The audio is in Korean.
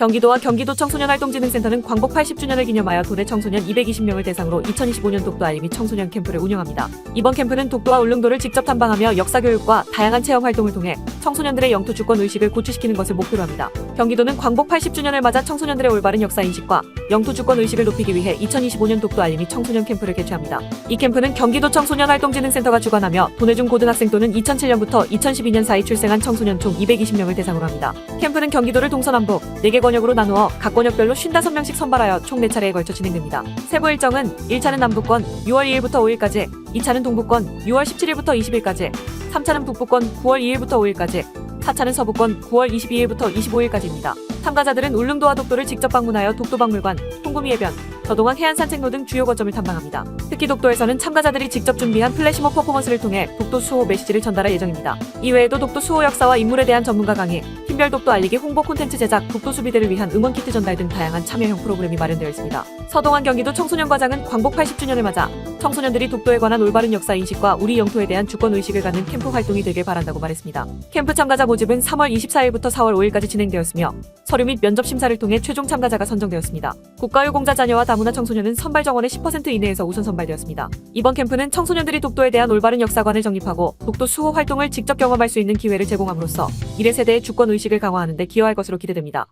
경기도와 경기도 청소년활동진흥센터는 광복 80주년을 기념하여 도내 청소년 220명을 대상으로 2025년 독도 알림이 청소년 캠프를 운영합니다. 이번 캠프는 독도와 울릉도를 직접 탐방하며 역사 교육과 다양한 체험 활동을 통해 청소년들의 영토 주권 의식을 고취시키는 것을 목표로 합니다. 경기도는 광복 80주년을 맞아 청소년들의 올바른 역사 인식과 영토 주권 의식을 높이기 위해 2025년 독도 알림이 청소년 캠프를 개최합니다. 이 캠프는 경기도 청소년활동진흥센터가 주관하며 도내 중 고등학생 또는 2007년부터 2012년 사이 출생한 청소년 총 220명을 대상으로 합니다. 캠프는 경기도를 동서남북 4개 권역으로 나누어 각 권역별로 55명씩 선발하여 총 4차례에 걸쳐 진행됩니다. 세부 일정은 1차는 남부권 6월 2일부터 5일까지, 2차는 동부권 6월 17일부터 20일까지, 3차는 북부권 9월 2일부터 5일까지, 4차는 서부권 9월 22일부터 25일까지입니다. 참가자들은 울릉도와 독도를 직접 방문하여 독도박물관, 홍구미 해변, 저동항 해안산책로 등 주요 거점을 탐방합니다. 특히 독도에서는 참가자들이 직접 준비한 플래시몹 퍼포먼스를 통해 독도 수호 메시지를 전달할 예정입니다. 이외에도 독도 수호 역사와 인물에 대한 전문가 강의, 팀별 독도 알리기 홍보 콘텐츠 제작, 독도 수비대를 위한 응원 키트 전달 등 다양한 참여형 프로그램이 마련되어 있습니다. 서동환 경기도 청소년과장은 광복 80주년을 맞아 청소년들이 독도에 관한 올바른 역사 인식과 우리 영토에 대한 주권 의식을 갖는 캠프 활동이 되길 바란다고 말했습니다. 캠프 참가자 모집은 3월 24일부터 4월 5일까지 진행되었으며 서류 및 면접 심사를 통해 최종 참가자가 선정되었습니다. 국가유공자 자녀와 다문화 청소년은 선발 정원의 10% 이내에서 우선 선발되었습니다. 이번 캠프는 청소년들이 독도에 대한 올바른 역사관을 정립하고 독도 수호 활동을 직접 경험할 수 있는 기회를 제공함으로써 미래 세대의 주권 의식을 강화하는 데 기여할 것으로 기대됩니다.